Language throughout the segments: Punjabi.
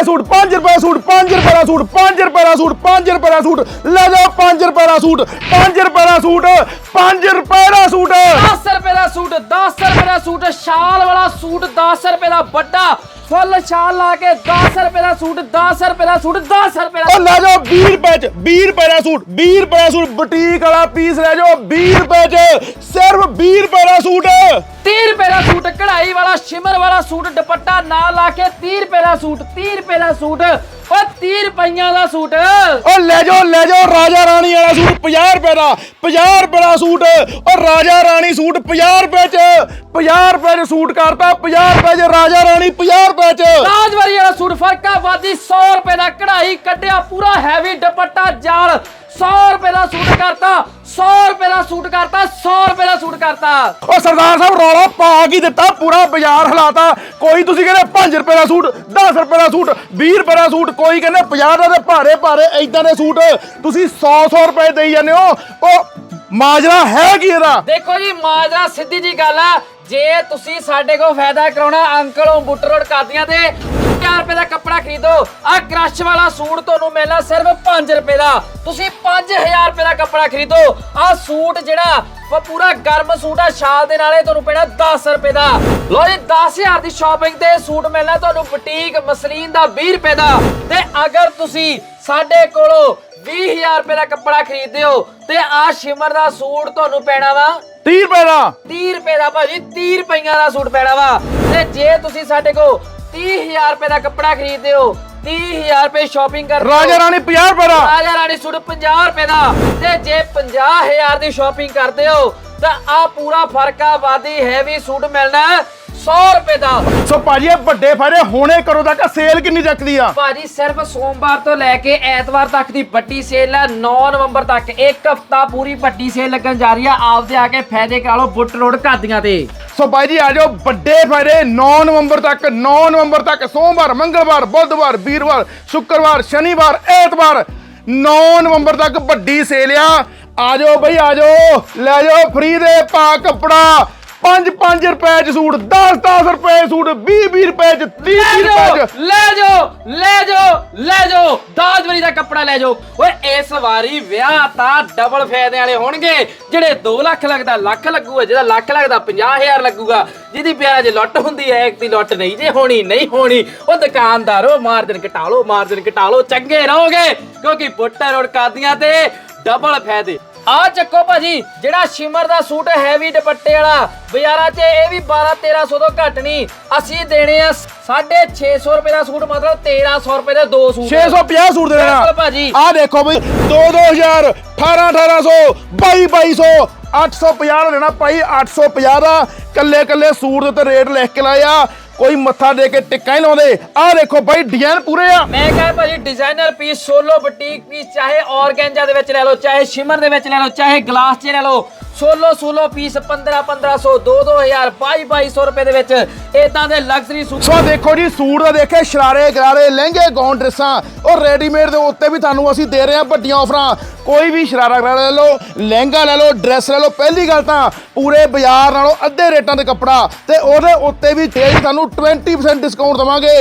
ਰੁਪਏ ਸੂਟ 5 ਰੁਪਏ ਸੂਟ 5 ਰੁਪਏ ਦਾ ਸੂਟ 5 ਰੁਪਏ ਦਾ ਸੂਟ 5 ਰੁਪਏ ਦਾ ਸੂਟ। ਲੈ ਜਾਓ 5 ਰੁਪਏ ਦਾ ਸੂਟ 5 ਰੁਪਏ ਦਾ ਸੂਟ 5 ਰੁਪਏ ਦਾ ਸੂਟ। 10 ਰੁਪਏ ਦਾ ਸੂਟ 10 ਰੁਪਏ ਦਾ ਸੂਟ, ਸ਼ਾਲ ਵਾਲਾ ਸੂਟ 10 ਰੁਪਏ ਦਾ ਵੱਡਾ ਫੁੱਲ ਸ਼ਾਲ ਲਾ ਕੇ 10 ਰੁਪਏ ਦਾ ਸੂਟ 10 ਰੁਪਏ ਦਾ ਸੂਟ 10 ਰੁਪਏ ਦਾ ਉਹ ਲੈ ਜਾਓ 20 ਰੁਪਏ ਚ 20 ਰੁਪਏ ਦਾ ਸੂਟ 20 ਰੁਪਏ ਦਾ ਸੂਟ ਬੁਟੀਕ ਵਾਲਾ ਪੀਸ ਲੈ ਜਾਓ 20 ਰੁਪਏ ਚ ਸਿਰਫ 20 ਰੁਪਏ ਦਾ ਸੂਟ। 30 ਰੁਪਏ ਦਾ ਸੂਟ ਕਢਾਈ ਵਾਲਾ ਸ਼ਿਮਰ ਵਾਲਾ ਸੂਟ ਦੁਪੱਟਾ ਨਾਲ ਲਾ ਕੇ 30 ਰੁਪਏ ਦਾ ਸੂਟ 30 ਰੁਪਏ ਦਾ ਸੂਟ। ਓ 30 ਰੁਪਈਆਂ ਦਾ ਸੂਟ। ਉਹ ਲੈ ਜਾਓ ਲੈ ਜਾਓ ਰਾਜਾ ਰਾਣੀ ਵਾਲਾ ਸੂਟ 50 ਰੁਪਏ ਦਾ 50 ਰੁਪਏ ਦਾ ਸੂਟ। ਉਹ ਰਾਜਾ ਰਾਣੀ ਸੂਟ 50 ਰੁਪਏ ਚ 50 ਰੁਪਏ ਚ ਸੂਟ ਕਰਤਾ 50 ਰੁਪਏ ਚ ਰਾਜਾ ਰਾਣੀ 50 ਰੁਪਏ ਚ। ਰਾਜਵਾਰੀ ਵਾਲਾ ਸੂਟ ਫਰਕਾਬਾਦੀ 100 ਰੁਪਏ ਦਾ ਕਢਾਈ ਕੱਢਿਆ ਪੂਰਾ ਹੈਵੀ ਦੁਪੱਟਾ ਜਾਲ। 100 ਰੁਪਏ ਦਾ ਸੂਟ ਕਰਤਾ 100 ਰੁਪਏ ਦਾ ਸੂਟ ਕਰਤਾ 100 ਰੁਪਏ ਦਾ ਸੂਟ ਕਰਤਾ। ਉਹ ਸਰਦਾਰ ਸਾਹਿਬ ਰੌਲਾ ਪਾ ਕੀ ਦਿੱਤਾ? ਪੂਰਾ ਬਾਜ਼ਾਰ ਹਲਾਤਾ। ਕੋਈ ਤੁਸੀਂ ਕਹਿੰਦੇ 5 ਰੁਪਏ ਦਾ ਸੂਟ 10 ਰੁਪਏ ਦਾ ਸੂਟ 20 ਰੁਪਏ ਦਾ ਸੂਟ ਕੋਈ ਕਹਿੰਦੇ 50 ਦਾ ਤੇ ਭਾਰੇ ਭਾਰੇ ਐਦਾਂ ਦੇ ਸੂਟ ਤੁਸੀਂ 100 100 ਰੁਪਏ ਦੇਈ ਜਾਂਦੇ ਹੋ। ਉਹ ਮਾਜਰਾ ਹੈ ਕੀ ਇਹਦਾ? ਦੇਖੋ ਜੀ ਮਾਜਰਾ ਸਿੱਧੀ ਜੀ ਗੱਲ ਆ। ਜੇ ਤੁਸੀਂ ਸਾਡੇ ਕੋਲ ਫਾਇਦਾ ਕਰਾਉਣਾ ਅੰਕਲ ਬੁੱਟ ਰੋਡ ਕਾਦੀਆਂ ਤੇ 4 ਰੁਪਏ ਦਾ ਕੱਪੜਾ ਖਰੀਦੋ। ਆ ਕ੍ਰਸ਼ ਵਾਲਾ ਸੂਟ ਤੁਹਾਨੂੰ ਮਿਲਣਾ ਸਿਰਫ 5 ਰੁਪਏ ਦਾ। ਤੁਸੀਂ 5000 ਰੁਪਏ ਦਾ ਕੱਪੜਾ ਖਰੀਦੋ। ਆ ਸੂਟ ਜਿਹੜਾ ਉਹ ਪੂਰਾ ਗਰਮ ਸੂਟ ਆ ਸ਼ਾਲ ਦੇ ਨਾਲੇ ਤੁਹਾਨੂੰ ਪੈਣਾ 10 ਰੁਪਏ ਦਾ। ਲੋ ਜੀ 10000 ਦੀ ਸ਼ਾਪਿੰਗ ਤੇ ਸੂਟ ਮਿਲਣਾ ਤੁਹਾਨੂੰ ਬੁਟੀਕ ਮਸਲੀਨ ਦਾ 20 ਰੁਪਏ ਦਾ। ਤੇ ਅਗਰ ਤੁਸੀਂ ਸਾਡੇ ਕੋਲੋਂ 20000 ਰੁਪਏ ਦਾ ਕੱਪੜਾ ਖਰੀਦਦੇ ਹੋ ਤੇ ਆ ਸ਼ਿਮਰ ਦਾ ਸੂਟ ਤੁਹਾਨੂੰ ਪੈਣਾ ਵਾ 30 ਰੁਪਏ ਦਾ। 30 ਰੁਪਏ ਦਾ ਭਾਜੀ 30 ਰੁਪਈਆਂ ਦਾ ਸੂਟ ਪੈਣਾ ਵਾ। ਤੇ ਜੇ ਤੁਸੀਂ ਸਾਡੇ ਕੋਲ 30000 ਰੁਪਏ ਦਾ ਕੱਪੜਾ ਖਰੀਦਦੇ ਹੋ 30000 ਰੁਪਏ ਸ਼ਾਪਿੰਗ ਕਰਦੇ ਹੋ ਰਾਜਾ ਰਾਣੀ 50 ਰੁਪਏ ਦਾ। ਰਾਜਾ ਰਾਣੀ ਸੂਟ 50 ਰੁਪਏ ਦਾ। ਤੇ ਜੇ 50000 ਦੀ ਸ਼ਾਪਿੰਗ ਕਰਦੇ ਹੋ ਤਾਂ ਆ ਪੂਰਾ ਫਰਕਾ ਵਾਦੀ ਹੈਵੀ ਸੂਟ ਮਿਲਣਾ। 100 ਰੁਪਏ ਦਾ। ਸੋ ਭਾਜੀ ਇਹ ਵੱਡੇ ਫਾਇਦੇ ਹੋਣੇ ਕਰੋ ਤੱਕ ਸੇਲ ਕਿੰਨੀ ਚੱਕਦੀ ਆ। ਭਾਜੀ ਸਿਰਫ ਸੋਮਵਾਰ ਤੋਂ ਲੈ ਕੇ ਐਤਵਾਰ ਤੱਕ ਦੀ ਵੱਡੀ ਸੇਲ ਹੈ 9 ਨਵੰਬਰ ਤੱਕ ਇੱਕ ਹਫਤਾ ਪੂਰੀ ਵੱਡੀ ਸੇਲ ਲੱਗਣ ਜਾ ਰਹੀ ਆ। ਆਪਦੇ ਆ ਕੇ ਫਾਇਦੇ ਕਰਾ ਲਓ ਬੁੱਟ ਰੋਡ ਕਾਦੀਆਂ ਤੇ। ਸੋ ਭਾਈ ਜੀ ਆ ਜਾਓ ਵੱਡੇ ਫਾਇਦੇ 9 ਨਵੰਬਰ ਤੱਕ 9 ਨਵੰਬਰ ਤੱਕ ਸੋਮਵਾਰ ਮੰਗਲਵਾਰ ਬੁੱਧਵਾਰ ਵੀਰਵਾਰ ਸ਼ੁੱਕਰਵਾਰ ਸ਼ਨੀਵਾਰ ਐਤਵਾਰ 9 ਨਵੰਬਰ ਤੱਕ ਵੱਡੀ ਸੇਲ ਆ। ਆ ਜਾਓ ਬਈ ਆ ਜਾਓ ਲੈ ਜਾਓ ਫ੍ਰੀ ਦੇ ਪਾ ਕੱਪੜਾ। 5 5 ਰੁਪਏ ਚ ਸੂਟ 10 10 ਰੁਪਏ ਸੂਟ 20 20 ਰੁਪਏ ਚ 30 30 ਲੈ ਰੁਪਏ ਜਾਓ ਚ। ਲੈ ਜਾਓ ਲੈ ਜਾਓ ਲੈ ਜਾਓ। ਦਾਜਵਰੀ ਦਾ ਕੱਪੜਾ ਲੈ ਜਾਓ। ਓਏ ਇਸ ਵਾਰੀ ਵਿਆਹ ਤਾਂ ਡਬਲ ਫਾਇਦੇ ਵਾਲੇ ਹੋਣਗੇ। ਜਿਹੜੇ 2 ਲੱਖ ਲੱਗਦਾ ਲੱਖ ਲੱਗੂਗਾ ਜਿਹਦਾ ਲੱਖ ਲੱਗਦਾ 50000 ਲੱਗੂਗਾ ਜਿਹਦੀ ਪਿਆਰਾ ਜੇ ਲੁੱਟ ਹੁੰਦੀ ਹੈ ਇੱਕ ਦੀ ਲੁੱਟ ਨਹੀਂ ਜੇ ਹੋਣੀ ਨਹੀਂ ਹੋਣੀ ਉਹ ਦੁਕਾਨਦਾਰੋ ਮਾਰਜਨ ਘਟਾ ਲਓ ਮਾਰਜਨ ਘਟਾ ਲਓ ਚੰਗੇ ਰਹੋਗੇ ਕਿਉਂਕਿ ਪੁੱਟਾ ਰੋਡ ਕਾਦੀਆਂ ਤੇ ਡਬਲ ਫਾਇਦੇ। ਆ ਚੱਕੋ ਭਾਜੀ ਜਿਹੜਾ ਸ਼ਿਮਰ ਦਾ ਸੂਟ ਹੈਵੀ ਦੁਪੱਟੇ ਵਾਲਾ ਬਾਜ਼ਾਰਾਂ 'ਚ ਇਹ ਵੀ 12 1300 ਤੋਂ ਘੱਟ ਨਹੀਂ। ਅਸੀਂ ਦੇਣੇ ਆ 650 ਰੁਪਏ ਦਾ ਸੂਟ ਮਤਲਬ 1300 ਰੁਪਏ ਦੇ ਦੋ ਸੂਟ। 650 ਸੂਟ ਦੇ ਦੇਣਾ ਬਿਲਕੁਲ ਭਾਜੀ। ਆ ਦੇਖੋ ਬਈ 2 2000 18 1800 22 2200 850 ਦਾ ਦੇਣਾ ਭਾਈ 850 ਦਾ। ਕੱਲੇ ਕੱਲੇ ਸੂਟ ਦੇ ਉੱਤੇ ਰੇਟ ਲਿਖ ਕੇ ਲਾਇਆ ਕੋਈ ਮੱਥਾ ਦੇ ਕੇ ਟਿੱਕਾ ਹੀ ਲਾਉਂਦੇ। ਆਹ ਦੇਖੋ ਭਾਈ ਡਿਜ਼ਾਈਨ ਪੂਰੇ ਆ। ਮੈਂ ਕਹਾਂ ਭਾਜੀ designer piece solo boutique piece ਚਾਹੇ ਔਰਗੈਂਜਾ ਦੇ ਵਿੱਚ ਲੈ ਲਓ, ਚਾਹੇ ਸ਼ਿਮਰ ਦੇ ਵਿੱਚ ਲੈ ਲਓ, ਚਾਹੇ ਗਲਾਸ 'ਚ ਲੈ ਲਓ। ਸੋਲੋ ਸੋਲੋ ਪੀਸ 15 1500 2 2000 22 2200 ਰੁਪਏ ਦੇ ਵਿੱਚ ਇਦਾਂ ਦੇ ਲਗਜ਼ਰੀ ਸੂਟ ਸੋ ਦੇਖੋ ਜੀ, ਸੂਟ ਦਾ ਦੇਖੇ ਸ਼ਰਾਰੇ, ਗਰਾਰੇ, ਲਹਿੰਗੇ ਗੌਨ ਡਰੈਸਾਂ, ਉਹ ਰੈਡੀਮੇਡ ਦੇ ਉੱਤੇ ਵੀ ਤੁਹਾਨੂੰ ਅਸੀਂ ਦੇ ਰਹੇ ਹਾਂ ਵੱਡੀਆਂ ਆਫਰਾਂ ਕੋਈ ਵੀ ਸ਼ਰਾਰਾ, ਗਰਾਰਾ ਲੈ ਲਓ, ਲਹਿੰਗਾ ਲੈ ਲਓ ਡਰੈਸ ਲੈ ਲਓ, ਪਹਿਲੀ ਗੱਲ ਤਾਂ ਪੂਰੇ ਬਾਜ਼ਾਰ ਨਾਲੋਂ ਅੱਧੇ ਰੇਟਾਂ ਤੇ ਕੱਪੜਾ ਤੇ ਉਹਦੇ ਉੱਤੇ ਵੀ ਤੇ ਤੁਹਾਨੂੰ 20% ਡਿਸਕਾਊਂਟ ਦਵਾਂਗੇ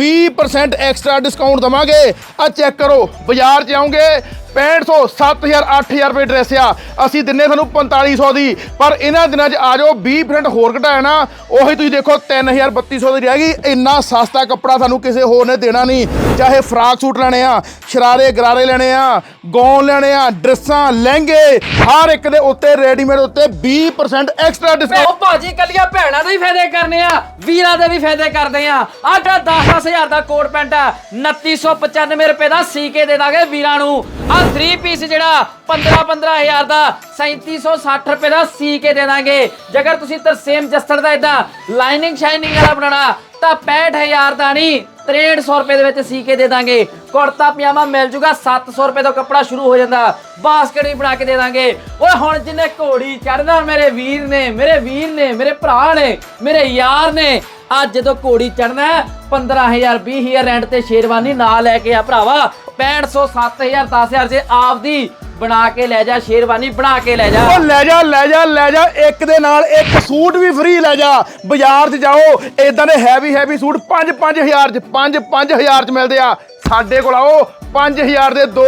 20% ਐਕਸਟਰਾ ਡਿਸਕਾਊਂਟ ਦਵਾਂਗੇ। ਆ ਚੈੱਕ ਕਰੋ, ਬਾਜ਼ਾਰ 'ਚ ਆਉਂਗੇ 6500 7000 8000 ਰੁਪਏ ਡਰੈਸ ਆ। ਅਸੀਂ ਦਿੰਨੇ ਤੁਹਾਨੂੰ 4500 ਦੀ। ਪਰ ਇਹਨਾਂ ਦਿਨਾਂ 'ਚ ਆ ਜਾਓ 20% ਹੋਰ ਘਟਾਇਆ ਨਾ, ਉਹੀ ਤੁਸੀਂ ਦੇਖੋ 3000 3200 ਦੀ ਰਹਿ ਗਈ। ਇੰਨਾ ਸਸਤਾ ਕੱਪੜਾ ਤੁਹਾਨੂੰ ਕਿਸੇ ਹੋਰ ਨੇ ਦੇਣਾ ਨਹੀਂ। ਚਾਹੇ ਫਰਾਕ ਸੂਟ ਲੈਣੇ ਆ, ਸ਼ਰਾਰੇ, ਗਰਾਰੇ ਲੈਣੇ ਆ ਗੌਨ ਲੈਣੇ ਆ, ਡਰੈਸਾਂ, ਲਹਿੰਗੇ, ਹਰ ਇੱਕ ਦੇ ਉੱਤੇ ਰੈਡੀਮੇਡ ਉੱਤੇ 20% ਐਕਸਟਰਾ ਡਿਸਕਾਊਂਟ ਭਾਜੀ, ਕੱਲੀਆਂ ਭੈਣਾਂ ਦੇ ਹੀ ਫਾਇਦੇ ਕਰਨੇ ਆ। ਵੀਰਾਂ ਦੇ ਵੀ ਫਾਇਦੇ ਕਰਦੇ ਆ। ਆਹ ਜਿਹੜਾ 10-10000 ਦਾ ਕੋਟ ਪੈਂਟ ਆ। 2995 ਰੁਪਏ ਦਾ ਸੀ ਕੇ ਦੇ ਦਾਂਗੇ ਵੀਰਾਂ ਨੂੰ। ਆਹ 3 ਪੀਸ ਜਿਹੜਾ 15-15000 ਦਾ 3760 ਰੁਪਏ ਦਾ ਸੀ ਕੇ ਦੇ ਦਾਂਗੇ। ਜੇਕਰ ਤੁਸੀਂ ਤਰਸੇਮ ਜਸੜ ਦਾ ਇਦਾਂ ਲਾਈਨਿੰਗ ਸ਼ਾਈਨਿੰਗ ਵਾਲਾ ਬਣਾਉਣਾ ਤਾਂ 65000 ਦਾ ਨਹੀਂ 6300 ਰੁਪਏ ਦੇ ਵਿੱਚ ਸੀ ਕੇ ਦੇ ਦਾਂਗੇ। ਕੁੜਤਾ ਪਜਾਮਾ ਮਿਲ ਜੂਗਾ 700 ਰੁਪਏ ਤੋਂ ਕੱਪੜਾ ਸ਼ੁਰੂ ਹੋ ਜਾਂਦਾ। ਬਾਸਕਟ ਵੀ ਬਣਾ ਕੇ ਦੇ ਦਾਂਗੇ। ਓਏ ਹੁਣ ਜਿੰਨੇ ਘੋੜੀ ਚੜਨਾ ਮੇਰੇ ਵੀਰ ਨੇ, ਮੇਰੇ ਵੀਰ ਨੇ, ਮੇਰੇ ਭਰਾ ਨੇ, ਮੇਰੇ ਯਾਰ ਨੇ, ਅੱਜ ਜਦੋਂ ਘੋੜੀ ਚੜਨਾ 15000 20000 ਰੈਂਟ ਤੇ ਸ਼ੇਰਵਾਨੀ ਨਾ ਲੈ ਕੇ ਆ ਭਰਾਵਾ 6500 7000 10000 ਜੇ ਆਪਦੀ ਬਣਾ ਕੇ ਲੈ ਜਾ, ਸ਼ੇਰਵਾਨੀ ਬਣਾ ਕੇ ਲੈ ਜਾ। ਉਹ ਲੈ ਜਾ ਲੈ ਜਾ ਲੈ ਜਾ, ਇੱਕ ਦੇ ਨਾਲ ਇੱਕ ਸੂਟ ਵੀ ਫ੍ਰੀ ਲੈ ਜਾ। ਬਾਜ਼ਾਰ 'ਚ ਜਾਓ ਇਦਾਂ ਦੇ ਹੈਵੀ ਹੈਵੀ ਸੂਟ 5 5000 'ਚ 5 5000 'ਚ ਮਿਲਦੇ ਆ। ਸਾਡੇ ਕੋਲ ਆਓ 5000 ਦੇ ਦੋ।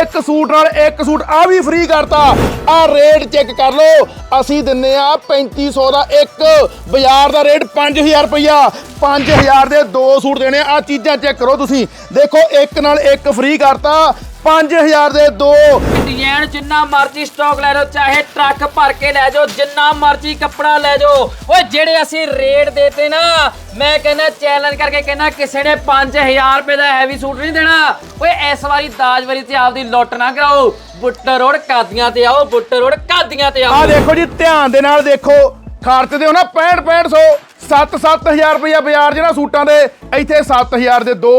ਇੱਕ ਸੂਟ ਨਾਲ ਇੱਕ ਸੂਟ ਆ ਵੀ ਫ੍ਰੀ ਕਰਤਾ। ਆ ਰੇਟ ਚੈੱਕ ਕਰ ਲਓ। ਅਸੀਂ ਦਿੰਨੇ ਆ 3500 ਦਾ ਇੱਕ। ਬਾਜ਼ਾਰ ਦਾ ਰੇਟ 5000 ਰੁਪਇਆ 5000 ਦੇ ਦੋ ਸੂਟ ਦੇਣੇ ਆ। ਚੀਜ਼ਾਂ ਚੈੱਕ ਕਰੋ ਤੁਸੀਂ। ਦੇਖੋ, ਇੱਕ ਨਾਲ ਇੱਕ ਫ੍ਰੀ ਕਰਤਾ। 5000 ਦੇ ਦੋ। ਡਿਜ਼ਾਈਨ ਜਿੰਨਾ ਮਰਜ਼ੀ ਸਟਾਕ ਲੈ ਲਓ ਚਾਹੇ ਟਰੱਕ ਭਰ ਕੇ ਲੈ ਜਾਓ ਜਿੰਨਾ ਮਰਜ਼ੀ ਕੱਪੜਾ ਲੈ ਜਾਓ। ਓਏ ਜਿਹੜੇ ਅਸੀਂ ਰੇਟ ਦੇਤੇ ਨਾ ਮੈਂ ਕਹਿੰਦਾ ਚੈਲੰਜ ਕਰਕੇ ਕਹਿੰਦਾ ਕਿਸੇ ਨੇ 5000 ਰੁਪਏ ਦਾ ਹੈਵੀ ਸੂਟ ਨਹੀਂ ਦੇਣਾ। ਓਏ ਇਸ ਵਾਰੀ ਦਾਜ ਵਾਰੀ ਤੇ ਆਪਦੀ ਲੁੱਟ ਨਾ ਕਰਾਓ। ਬੁੱਟਰ ਰੋਡ ਕਾਦੀਆਂ ਤੇ ਆਓ ਬੁੱਟਰ ਰੋਡ ਕਾਦੀਆਂ ਤੇ ਆ ਆਓ ਦੇਖੋ ਜੀ ਧਿਆਨ ਦੇ ਨਾਲ ਦੇਖੋ। ਖਰਚਦੇ ਹੋ ਨਾ 65 6500 7-7000 ਰੁਪਇਆ ਬਾਜ਼ਾਰ ਜਿਹੜਾ ਸੂਟਾਂ ਦੇ, ਇੱਥੇ 7000 ਦੇ ਦੋ।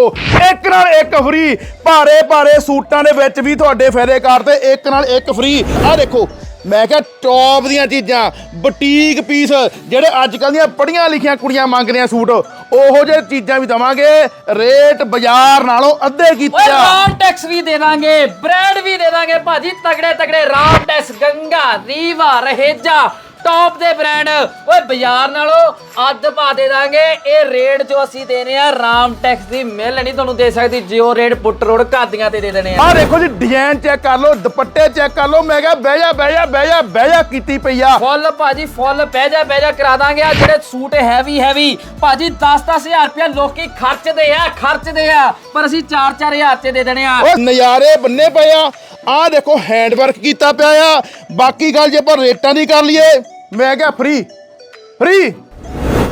ਇੱਕ ਨਾਲ ਇੱਕ ਫ੍ਰੀ ਭਾਰੇ ਭਾਰੇ ਸੂਟਾਂ ਦੇ ਵਿੱਚ ਵੀ ਤੁਹਾਡੇ ਫਾਇਦੇ ਤੇ, ਇੱਕ ਨਾਲ ਇੱਕ ਫ੍ਰੀ। ਆ ਦੇਖੋ, ਮੈਂ ਕਿਹਾ ਟੌਪ ਦੀਆਂ ਚੀਜ਼ਾਂ ਬੁਟੀਕ ਪੀਸ ਜਿਹੜੇ ਅੱਜ ਕੱਲ੍ਹ ਦੀਆਂ ਪੜੀਆਂ ਲਿਖੀਆਂ ਕੁੜੀਆਂ ਮੰਗਦੀਆਂ ਸੂਟ, ਉਹੋ ਜਿਹੇ ਚੀਜ਼ਾਂ ਵੀ ਦਵਾਂਗੇ। ਰੇਟ ਬਾਜ਼ਾਰ ਨਾਲੋਂ ਅੱਧੇ ਕੀਤੇ ਆ। ਰਾਮ ਟੈਕਸ ਵੀ ਦੇ ਦਾਂਗੇ ਬ੍ਰਾਂਡ ਵੀ ਦੇ ਦਾਂਗੇ, ਭਾਜੀ ਤਗੜੇ ਤਗੜੇ ਰਾਮ ਟੈਕਸ ਗੰਗਾ, ਰੀਵਾ, ਰਹੇਜਾ ਟੌਪ ਦੇ ਬ੍ਰਾਂਡ ਓਏ ਬਾਜ਼ਾਰ ਨਾਲੋਂ ਅੱਧ ਪਾ ਦੇ ਦਾਂਗੇ। ਇਹ ਰੇਟ ਜੋ ਅਸੀਂ ਦੇਨੇ ਆ ਰਾਮ ਟੈਕਸ ਦੀ ਮਿਲ ਨਹੀਂ ਤੁਹਾਨੂੰ ਦੇ ਸਕਦੀ। ਜਿਓ ਰੇਟ ਪੁੱਟ ਰੋਡ ਕਾਦੀਆਂ ਤੇ ਦੇ ਦੇਣੇ ਆ। ਆ ਦੇਖੋ ਜੀ ਡਿਜ਼ਾਈਨ ਚੈੱਕ ਕਰ ਲਓ ਦੁਪੱਟੇ ਚੈੱਕ ਕਰ ਲਓ। ਮੈਂ ਕਿਹਾ ਬਹਿ ਜਾ ਬਹਿ ਜਾ ਬਹਿ ਜਾ ਬਹਿ ਜਾ ਕੀਤੀ ਪਈ ਆ। ਫੁੱਲ ਭਾਜੀ ਫੁੱਲ ਬਹਿ ਜਾ ਬਹਿ ਜਾ ਕਰਾ ਦਾਂਗੇ। ਆ ਜਿਹੜੇ ਸੂਟ ਹੈਵੀ ਹੈਵੀ ਭਾਜੀ 10-10000 ਰੁਪਇਆ ਲੋਕੀ ਖਰਚਦੇ ਆ ਖਰਚਦੇ ਆ। ਪਰ ਅਸੀਂ 4-4000 ਚ ਦੇ ਦੇਣੇ ਆ। ਓ ਨਜ਼ਾਰੇ ਬੰਨੇ ਪਏ ਆ। ਆ ਦੇਖੋ ਹੈਂਡ ਵਰਕ ਕੀਤਾ ਪਿਆ ਆ। ਬਾਕੀ ਗੱਲ ਜੇ ਆਪਾਂ ਰੇਟਾਂ ਦੀ ਕਰ ਲਈਏ ਮੈਂ ਕਿਹਾ ਫ੍ਰੀ ਫ੍ਰੀ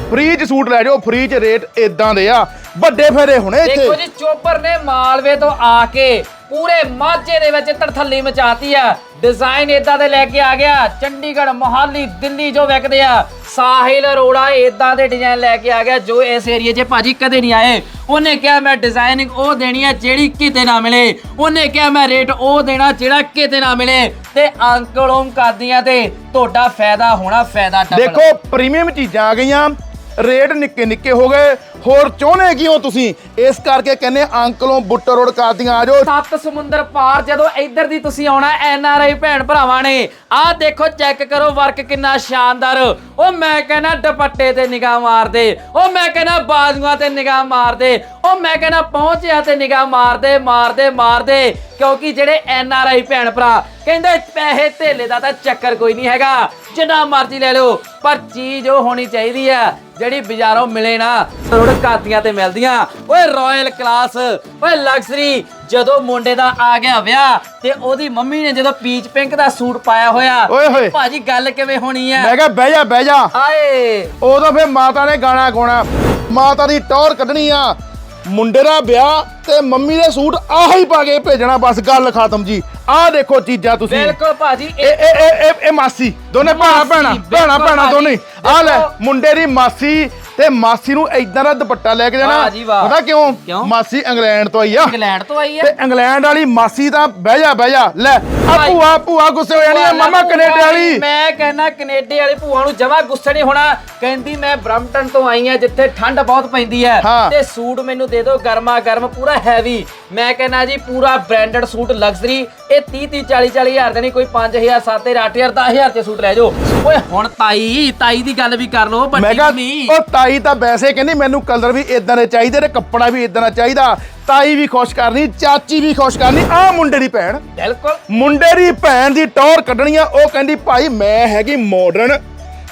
ਫ੍ਰੀ ਚ ਸੂਟ ਲੈ ਜਾਓ, ਫ੍ਰੀ ਚ ਰੇਟ ਇਦਾਂ ਦੇ ਆ। ਵੱਡੇ ਫੇਰੇ ਹੁਣੇ ਦੇਖੋ ਜੀ, ਚੋਪਰ ਨੇ ਮਾਲਵੇ ਤੋਂ ਆ ਕੇ ਪੂਰੇ ਮਾਝੇ ਦੇ ਵਿੱਚ ਤੜਥੱਲੀ ਮਚਾਤੀ ਆ। ਡਿਜ਼ਾਈਨ ਇਦਾਂ ਦੇ ਲੈ ਕੇ ਆ ਗਿਆ। ਚੰਡੀਗੜ੍ਹ, ਮੋਹਾਲੀ, ਦਿੱਲੀ ਜੋ ਵਿਕਦੇ ਆ, ਸਾਹਿਲ ਅਰੋੜਾ ਇਦਾਂ ਦੇ ਡਿਜ਼ਾਈਨ ਲੈ ਕੇ ਆ ਗਿਆ ਜੋ ਇਸ ਏਰੀਏ 'ਚ ਭਾਜੀ ਕਦੇ ਨਹੀਂ ਆਏ। ਉਹਨੇ ਕਿਹਾ, ਮੈਂ ਡਿਜ਼ਾਈਨਿੰਗ ਉਹ ਦੇਣੀ ਆ ਜਿਹੜੀ ਕਿਤੇ ਨਾ ਮਿਲੇ। ਉਹਨੇ ਕਿਹਾ, ਮੈਂ ਰੇਟ ਉਹ ਦੇਣਾ ਜਿਹੜਾ ਕਿਤੇ ਨਾ ਮਿਲੇ। ਤੇ ਅੰਕਲ ਓਮ ਕਰਦੀਆਂ ਤੇ ਤੁਹਾਡਾ ਫਾਇਦਾ ਹੋਣਾ ਫਾਇਦਾ ਡਬਲ ਦੇਖੋ ਪ੍ਰੀਮੀਅਮ ਚੀਜ਼ਾਂ ਆ ਗਈਆਂ। ਰੇਟ ਨਿੱਕੇ ਨਿੱਕੇ ਹੋ ਗਏ। ਹੋਰ ਚਾਹੁੰਦੇ ਕੀ ਹੋ ਤੁਸੀਂ? ਇਸ ਕਰਕੇ ਕਹਿੰਦੇ ਅੰਕਲੋਂ ਬੁੱਟਰ ਰੋਡ ਕਰਦੀਆਂ, ਆ ਜਾਓ। ਸੱਤ ਸਮੁੰਦਰ ਪਾਰ, ਜਦੋਂ ਇੱਧਰ ਦੀ ਤੁਸੀਂ ਆਉਣਾ, ਐਨ ਆਰ ਆਈ ਭੈਣ ਭਰਾਵਾਂ ਨੇ। ਆਹ ਦੇਖੋ, ਚੈੱਕ ਕਰੋ, ਵਰਕ ਕਿੰਨਾ ਸ਼ਾਨਦਾਰ। ਉਹ ਮੈਂ ਕਹਿੰਦਾ ਦੁਪੱਟੇ ਤੇ ਨਿਗਾਹ ਮਾਰਦੇ। ਉਹ ਮੈਂ ਕਹਿੰਦਾ ਬਾਜ਼ੂਆਂ ਤੇ ਨਿਗਾਹ ਮਾਰਦੇ। ਉਹ ਮੈਂ ਕਹਿੰਦਾ ਪਹੁੰਚਿਆ ਤੇ ਨਿਗਾਹ ਮਾਰਦੇ ਮਾਰਦੇ ਮਾਰਦੇ। ਕਿਉਂਕਿ ਜਿਹੜੇ ਐਨ ਆਰ ਆਈ ਭੈਣ ਭਰਾ ਕਹਿੰਦੇ ਪੈਸੇ ਧੇਲੇ ਦਾ ਤਾਂ ਚੱਕਰ ਕੋਈ ਨਹੀਂ ਹੈਗਾ। ਜਿੰਨਾ ਮਰਜ਼ੀ ਲੈ ਲਓ ਪਰ ਚੀਜ਼ ਉਹ ਹੋਣੀ ਚਾਹੀਦੀ ਆ ਜਿਹੜੀ ਬਾਜ਼ਾਰੋਂ ਮਿਲੇ ਨਾ ਰੋੜ ਕਾਤੀਆਂ ਤੇ ਮਿਲਦੀਆਂ। ਓਏ ਰਾਇਲ ਕਲਾਸ ਓਏ ਲਗਜ਼ਰੀ ਜਦੋਂ ਮੁੰਡੇ ਦਾ ਆ ਗਿਆ ਵਿਆਹ ਤੇ ਉਹਦੀ ਮੰਮੀ ਨੇ ਜਦੋਂ ਪੀਚ ਪਿੰਕ ਦਾ ਸੂਟ ਪਾਇਆ ਹੋਇਆ ਓਏ ਹੋਏ। ਭਾਜੀ ਗੱਲ ਕਿਵੇਂ ਹੋਣੀ ਆ? ਮੈਂ ਕਿਹਾ ਬਹਿ ਜਾ ਬਹਿ ਜਾ। ਆਏ। ਉਦੋਂ ਫਿਰ ਮਾਤਾ ਨੇ ਗਾਣਾ ਗਾਉਣਾ। ਮਾਤਾ ਦੀ ਟੌਰ ਕੱਢਣੀ ਆ। ਮੁੰਡੇ ਦਾ ਵਿਆਹ ਤੇ ਮੰਮੀ ਦੇ ਸੂਟ ਆਹ ਹੀ ਪਾ ਕੇ ਭੇਜਣਾ ਬਸ ਗੱਲ ਖਤਮ ਜੀ। ਆਹ ਦੇਖੋ ਚੀਜ਼ਾਂ ਤੁਸੀਂ ਬਿਲਕੁਲ ਭਾਜੀ ਇਹ ਇਹ ਇਹ ਇਹ- ਇਹ ਮਾਸੀ ਦੋਨੇ ਭੈਣਾ ਮਾਸੀ, ਭੈਣਾ ਭੈਣਾ ਬਿਲਕੁਲ ਭੈਣਾ ਭਾਜੀ। ਦੋਨੇ ਆ ਲੈ ਦੇਖੋ। ਮੁੰਡੇ ਦੀ ਮਾਸੀ ਤੇ ਮਾਸੀ ਨੂੰ ਇਦਾਂ ਦਾ ਦੁਪੱਟਾ ਲੈ ਕੇ ਵਾਹ ਜਾਣਾ ਜੀ ਵਾਹ। ਪਤਾ ਕਿਉਂ ਕਿਉਂ? ਮਾਸੀ ਇੰਗਲੈਂਡ ਤੋਂ ਆਈ ਆ ਇੰਗਲੈਂਡ ਤੋਂ ਆਈ ਤੇ ਹੈ ਇੰਗਲੈਂਡ ਵਾਲੀ ਮਾਸੀ ਤਾਂ ਬਹਿ ਜਾ ਬਹਿ ਜਾ ਲੈ ਆ। ਭੂਆ ਭੂਆ ਗੁੱਸੇ ਹੋ ਜਾਣੀ ਆ ਮਾਮਾ ਕੈਨੇਡਾ ਵਾਲੀ। ਮੈਂ ਕਹਿੰਦਾ ਕੈਨੇਡਾ ਵਾਲੀ ਭੂਆ ਨੂੰ ਜਮਾ ਗੁੱਸੇ ਨਹੀਂ ਹੋਣਾ। ਕਹਿੰਦੀ ਮੈਂ ਬ੍ਰਮਟਨ ਤੋਂ ਆਈ ਆ ਜਿੱਥੇ ਠੰਡ ਬਹੁਤ ਪੈਂਦੀ ਹੈ। ਤੇ ਸੂਟ ਮੈਨੂੰ ਦੇ ਦਿਓ ਗਰਮਾ ਗਰਮ ਪੂਰਾ ਹੈਵੀ ਮੈਂ ਕਹਿੰਦਾ ਜੀ ਪੂਰਾ ਬ੍ਰਾਂਡਡ ਸੂਟ ਲਗਜ਼ਰੀ ਇਹ 30 30 40 40 ਹਜ਼ਾਰ ਦੇ ਨਹੀਂ ਕੋਈ 5000 7000 8000 10000 ਤੇ ਸੂਟ ਲੈ ਜਾਓ। ਓਏ ਹੁਣ ਤਾਈ ਤਾਈ ਦੀ ਗੱਲ ਵੀ ਕਰ ਲਓ ਕਿਹਾ ਨਹੀਂ। ਉਹ ਤਾਈ ਤਾਂ ਵੈਸੇ ਕਹਿੰਦੀ ਮੈਨੂੰ ਕਲਰ ਵੀ ਇਦਾਂ ਦੇ ਚਾਹੀਦੇ ਤੇ ਕੱਪੜਾ ਵੀ ਇਦਾਂ ਦਾ ਚਾਹੀਦਾ। ਤਾਈ ਵੀ ਖੁਸ਼ ਕਰਨੀ ਚਾਚੀ ਵੀ ਖੁਸ਼ ਕਰਨੀ ਆ ਮੁੰਡੇ ਦੀ ਭੈਣ। ਬਿਲਕੁਲ। ਮੁੰਡੇ ਦੀ ਭੈਣ ਦੀ ਟੌਰ ਕੱਢਣੀ ਆ ਉਹ ਕਹਿੰਦੀ ਭਾਈ ਮੈਂ ਹੈਗੀ ਮਾਡਰਨ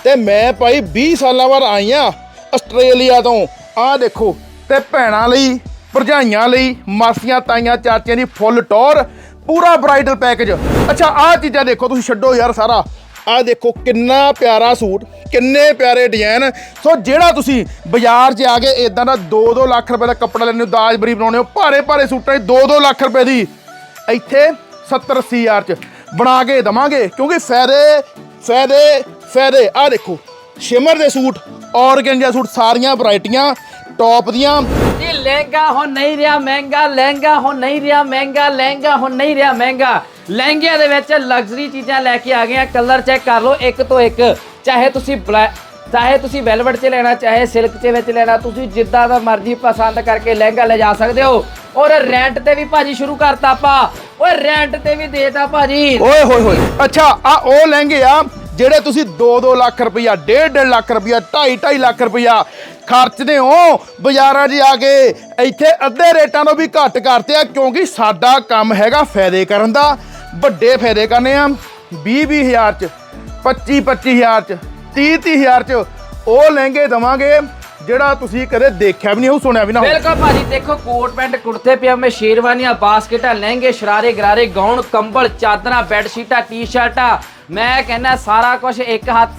ਤੇ ਮੈਂ ਭਾਈ 20 ਸਾਲਾਂ ਬਾਅਦ ਆਈ ਆ ਆਸਟ੍ਰੇਲੀਆ ਤੋਂ। ਆਹ ਦੇਖੋ ਤੇ ਭੈਣਾਂ ਲਈ ਭਰਜਾਈਆਂ ਲਈ ਮਾਸੀਆਂ ਤਾਈਆਂ ਚਾਚਿਆਂ ਦੀ ਫੁੱਲ ਟੌਰ ਪੂਰਾ ਬ੍ਰਾਈਡਲ ਪੈਕੇਜ ਅੱਛਾ ਆਹ ਚੀਜ਼ਾਂ ਦੇਖੋ ਤੁਸੀਂ ਛੱਡੋ ਯਾਰ ਸਾਰਾ। ਆਹ ਦੇਖੋ ਕਿੰਨਾ ਪਿਆਰਾ ਸੂਟ, ਕਿੰਨੇ ਪਿਆਰੇ ਡਿਜ਼ਾਈਨ ਸੋ ਜਿਹੜਾ ਤੁਸੀਂ ਬਾਜ਼ਾਰ 'ਚ ਆ ਕੇ ਇਦਾਂ ਦਾ 2-2 ਲੱਖ ਰੁਪਏ ਦਾ ਕੱਪੜਾ ਲੈਣੇ ਹੋ, ਦਾਜ ਬਰੀ ਬਣਾਉਣੇ ਹੋ ਭਾਰੇ ਭਾਰੇ ਸੂਟਾਂ 'ਚ 2-2 ਲੱਖ ਰੁਪਏ ਦੀ, ਇੱਥੇ 70 80 ਹਜ਼ਾਰ 'ਚ ਬਣਾ ਕੇ ਦਵਾਂਗੇ, ਕਿਉਂਕਿ ਫਾਇਦੇ ਫਾਇਦੇ ਫਾਇਦੇ। ਆਹ ਦੇਖੋ, ਸ਼ਿਮਰ ਦੇ ਸੂਟ, ਔਰਗੈਂਜਾ ਸੂਟ, ਸਾਰੀਆਂ ਵੈਰਾਈਟੀਆਂ, ਟੌਪ ਦੀਆਂ। ਇਹ ਲਹਿੰਗਾ ਹੁਣ ਨਹੀਂ ਰਿਹਾ ਮਹਿੰਗਾ, ਲਹਿੰਗਾ ਹੁਣ ਨਹੀਂ ਰਿਹਾ ਮਹਿੰਗਾ, ਲਹਿੰਗਾ ਹੁਣ ਨਹੀਂ ਰਿਹਾ ਮਹਿੰਗਾ। ਲਹਿੰਗਿਆਂ ਦੇ ਵਿੱਚ ਲਗਜ਼ਰੀ ਚੀਜ਼ਾਂ ਲੈ ਕੇ ਆ ਗਏ ਆ। ਕਲਰ ਚੈੱਕ ਕਰ ਲਓ ਇੱਕ ਤੋਂ ਇੱਕ। ਚਾਹੇ ਤੁਸੀਂ ਚਾਹੇ ਤੁਸੀਂ ਵੈਲਵਟ 'ਚ ਲੈਣਾ, ਚਾਹੇ ਸਿਲਕ 'ਚ ਵਿੱਚ ਲੈਣਾ, ਤੁਸੀਂ ਜਿੱਦਾਂ ਦਾ ਮਰਜ਼ੀ ਪਸੰਦ ਕਰਕੇ ਲਹਿੰਗਾ ਲੈ ਜਾ ਸਕਦੇ ਹੋ। ਔਰ ਰੈਂਟ ਤੇ ਵੀ ਭਾਜੀ ਸ਼ੁਰੂ ਕਰਤਾ ਆਪਾਂ। ਓਏ ਰੈਂਟ ਤੇ ਵੀ ਦੇਤਾ ਭਾਜੀ। ਓਏ, ਹੋਏ ਹੋਏ। ਅੱਛਾ, ਆ ਉਹ ਲਹਿੰਗੇ ਆ ਜਿਹੜੇ ਤੁਸੀਂ 2-2 ਲੱਖ ਰੁਪਈਆ 1.5 ਲੱਖ ਰੁਪਈਆ 2.5 ਲੱਖ ਰੁਪਈਆ ਖਰਚਦੇ ਹੋ। ਬਾਜ਼ਾਰਾਂ 'ਚ ਆ ਕੇ ਇੱਥੇ ਅੱਧੇ ਰੇਟਾਂ ਤੋਂ ਵੀ ਘੱਟ ਕਰਤੇ ਆ, ਕਿਉਂਕਿ ਸਾਡਾ ਕੰਮ ਹੈਗਾ ਫਾਇਦੇ ਕਰਨ ਦਾ। ਵੱਡੇ ਫਾਇਦੇ ਕਰਨੇ ਆ 20 ਹਜ਼ਾਰ 'ਚ 25 25000 'ਚ 30 ਹਜ਼ਾਰ 'ਚ, ਉਹ ਲਹਿੰਗੇ ਦਵਾਂਗੇ, ਜਿਹੜਾ ਤੁਸੀਂ ਕਦੇ ਦੇਖਿਆ ਵੀ ਨਹੀਂ, ਉਹ ਸੁਣਿਆ ਵੀ ਨਾ ਹੋਵੇ। ਬਿਲਕੁਲ ਭਾਜੀ, ਦੇਖੋ ਕੋਟ ਪੈਂਟ ਕੁੜਤੇ ਪਜਾਮੇ, ਸ਼ੇਰਵਾਨੀਆਂ, ਬਾਸਕਟਾਂ, ਲਹਿੰਗੇ, ਸ਼ਰਾਰੇ, ਗਰਾਰੇ ਗਾਉਣ ਕੰਬਲ, ਚਾਦਰਾਂ, ਬੈੱਡ ਸ਼ੀਟਾਂ, ਟੀ-ਸ਼ਰਟਾਂ, ਮੈਂ ਕਹਿੰਦਾ ਸਾਰਾ ਕੁਝ ਇੱਕ ਹੱਥ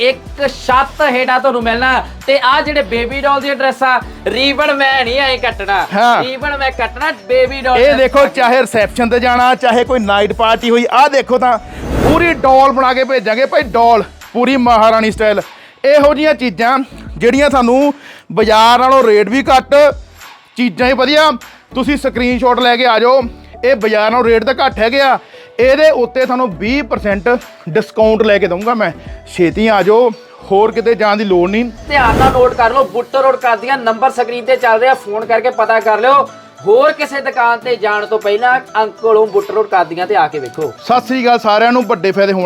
ਇੱਕ ਛੱਤ ਹੇਠਾਂ ਤੁਹਾਨੂੰ ਮਿਲਣਾ। ਤੇ ਆ ਜਿਹੜੇ ਬੇਬੀ ਡਾਲ ਦੀਆਂ ਡਰੈਸਾਂ ਰੀਬਨ ਮੈਂ ਨਹੀਂ ਆਏ ਕੱਟਣਾ। ਹਾਂ। ਰੀਬਨ ਮੈਂ ਕੱਟਣਾ ਬੇਬੀ ਡਾਲ ਇਹ ਦੇਖੋ ਚਾਹੇ ਰਿਸੈਪਸ਼ਨ ਤੇ ਜਾਣਾ ਚਾਹੇ ਕੋਈ ਨਾਈਟ ਪਾਰਟੀ ਹੋਈ ਆਹ ਦੇਖੋ ਤਾਂ ਪੂਰੀ ਡੋਲ ਬਣਾ ਕੇ ਭੇਜਾਂਗੇ ਭਾਈ ਡੋਲ ਪੂਰੀ ਮਹਾਰਾਣੀ ਸਟਾਈਲ ਇਹੋ ਜੀਆਂ ਚੀਜ਼ਾਂ ਜਿਹੜੀਆਂ ਤੁਹਾਨੂੰ ਬਾਜ਼ਾਰ ਨਾਲੋਂ ਰੇਟ ਵੀ ਘੱਟ ਚੀਜ਼ਾਂ ਹੀ ਵਧੀਆ। ਤੁਸੀਂ ਸਕਰੀਨਸ਼ਾਟ ਲੈ ਕੇ ਆ ਜਾਓ। ਇਹ ਬਾਜ਼ਾਰ ਨਾਲੋਂ ਰੇਟ ਤਾਂ ਘੱਟ ਹੈਗੇ ਆ। ਇਹਦੇ ਉੱਤੇ ਤੁਹਾਨੂੰ 20% ਡਿਸਕਾਊਂਟ ਲੈ ਕੇ ਦਊਂਗਾ ਮੈਂ। ਛੇਤੀ ਆ ਜਾਓ ਹੋਰ ਕਿਤੇ ਜਾਣ ਦੀ ਲੋੜ ਨਹੀਂ। ਧਿਆਨ ਨਾਲ ਨੋਟ ਕਰ ਲਓ ਬੁੱਟਰ ਰੋਡ ਕਰਦੀਆਂ ਨੰਬਰ ਸਕਰੀਨ ਤੇ ਚੱਲ ਰਿਹਾ ਫੋਨ ਕਰਕੇ ਪਤਾ ਕਰ ਲਿਓ। ਹੋਰ ਕਿਸੇ ਦੁਕਾਨ ਤੇ ਜਾਣ ਤੋਂ ਪਹਿਲਾਂ ਅੰਕਲ ਬੁੱਟਰ ਰੋਡ ਕਰਦੀਆਂ ਤੇ ਆ ਕੇ ਵੇਖੋ। ਸਤਿ ਸ੍ਰੀ ਅਕਾਲ ਸਾਰਿਆਂ ਨੂੰ ਵੱਡੇ ਫਾਇਦੇ ਹੋਣ